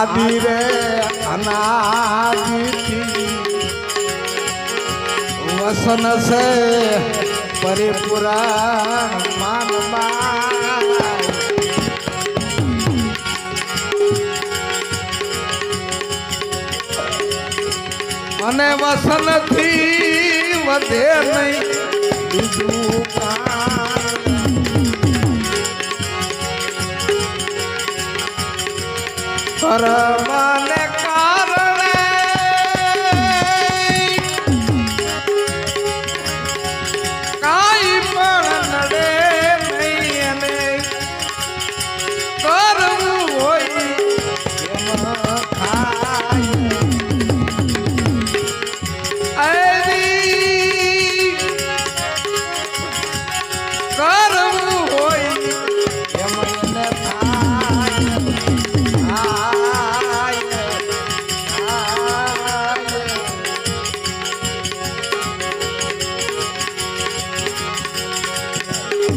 આદિ રે અનાદિથી વસન છે પરિપુરાણ માનવા અને વસનથી વધે નહીં બીજું পরমানে આ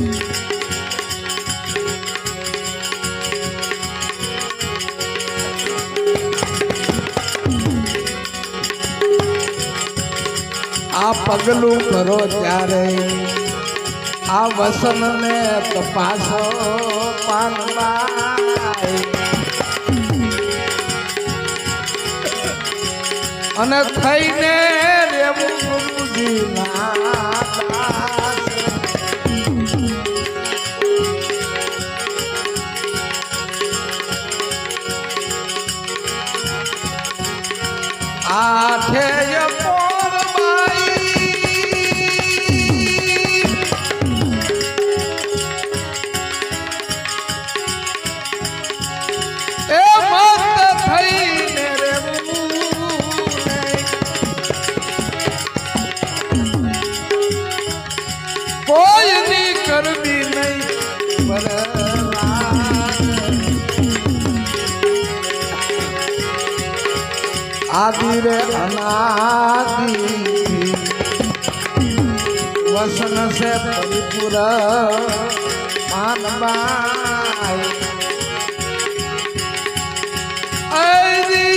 પગલું કરો ત્યારે આ વસનને તપાસો અને થઈને आठे આદિ રે અનાદિ વસન સે પરિપુર માનબાઈ. અરી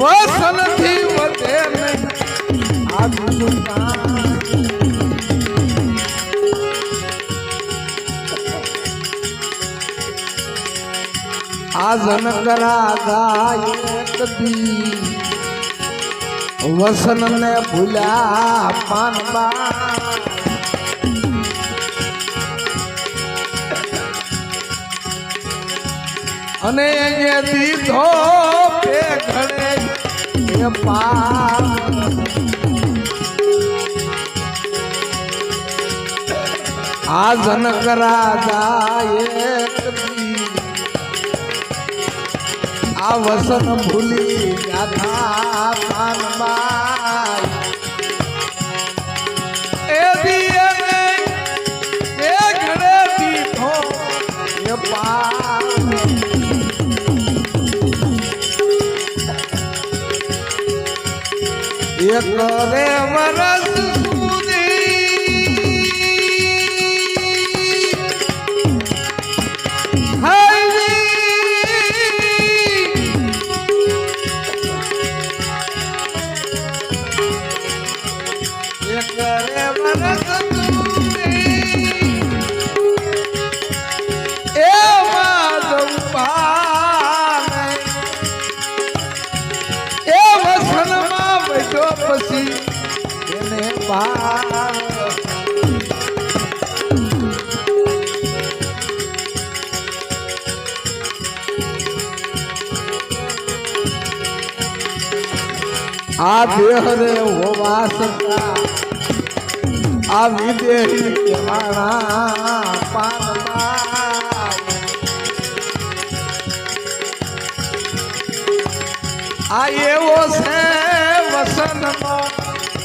વસનથી વધે નહીં. આ બીજું આ કરા ગાય કદી વસન ને ભૂલ્યા પાનબા અને એને દીધો પે ઘડે આ જનકરા ગાય કદી આ વસન ભૂલી ગાથા પાનબાઈ એ દિયને એ ઘડે દીધો એ પાન એક આ દેહ રે હોવા છતાં આ વિદેહી કેવાણા પાનમાં આ એવો છે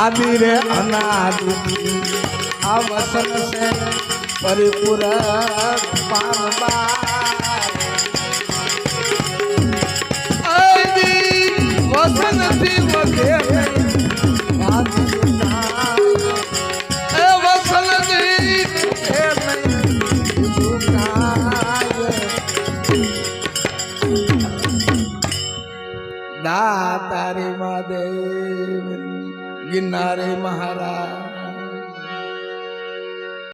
આદિરે અનાદિ આ વસન છે પરિપૂર પામવા ગિરનારે મહારાજ.